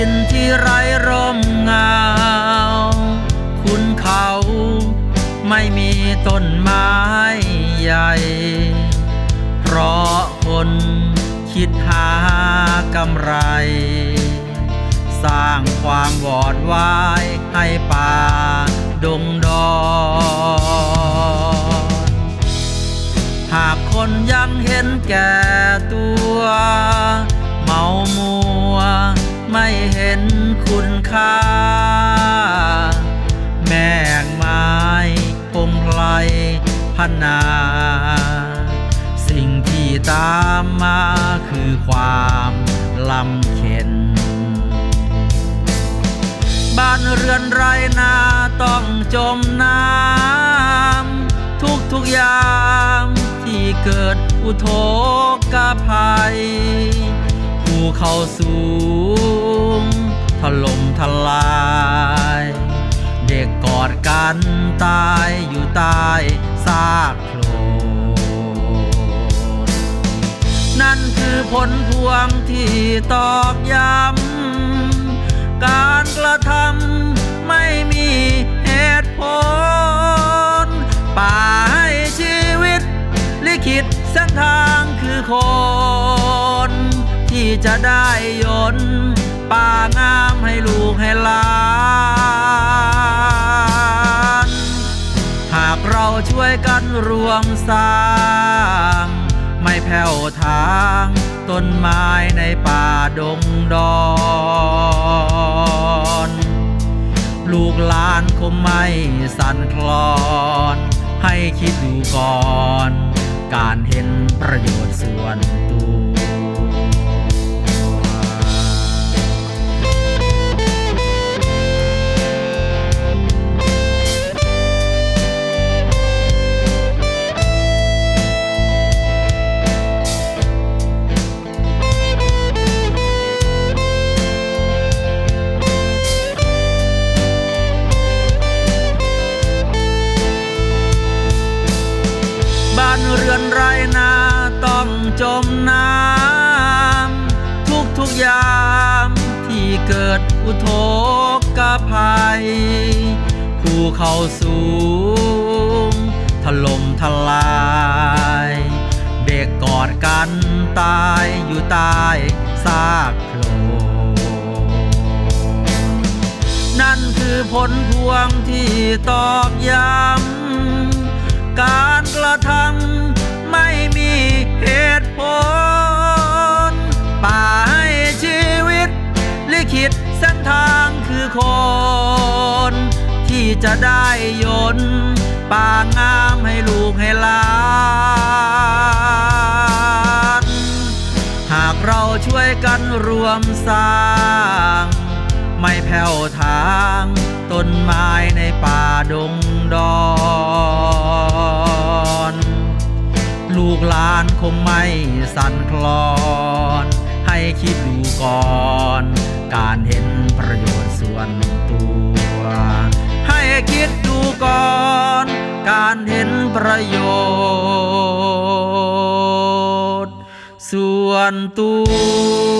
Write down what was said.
ินที่ไร้ร่มเงา คุณเขาไม่มีต้นไม้ใหญ่ เพราะคนคิดหากำไร สร้างความวอดวายให้ป่าดงดอนหากคนยังเห็นแก่ตัว เมามัว ไม่เห็นคุณค่า แม่งไม้คงไพลพันนา สิ่งที่ตามมาคือความลำเค็น บ้านเรือนไรนาต้องจมน้ำทุกทุกยามที่เกิดอุทกภัยภูเขาสูง ล่มทลาย เด็กกอดกันตายอยู่ใต้ซากโคลนนั่นคือผลพวงที่ตอกย้ำการกระทำไม่มีเหตุผลป่าให้ชีวิต ลิขิตเส้นทางคือคน ที่จะได้ยนต์ป่างาม กให้หลาน หากเราช่วยกันรวมสร้าง ไม่แผ่วทางต้นไม้ในป่าดงดอนลูกหลานคงไม่สั่นคลอน ให้คิดดูก่อน การเห็นประโยชน์ส่วนตัว บ้านเรือนไรนาต้องจมน้ำทุกทุกยามที่เกิดอุทกภัยภูเขาสูง ถล่มทลาย เด็กกอดกันตายอยู่ใต้ซากโคลนนั่นคือผลพวงที่ตอกย้ำ การกระทำไม่มีเหตุผล ป่าให้ชีวิต ลิขิตเส้นทางคือคน ที่จะได้ยนต์ป่างามให้ลูกให้หลานหากเราช่วยกันรวมสร้าง ไม่แผ่วทางต้นไม้ในป่าดงดอนานคงไม่สั่นคลอน ให้คิดดูก่อน การเห็นประโยชน์ส่วนตัว ให้คิดดูก่อน การเห็นประโยชน์ ส่วนตัว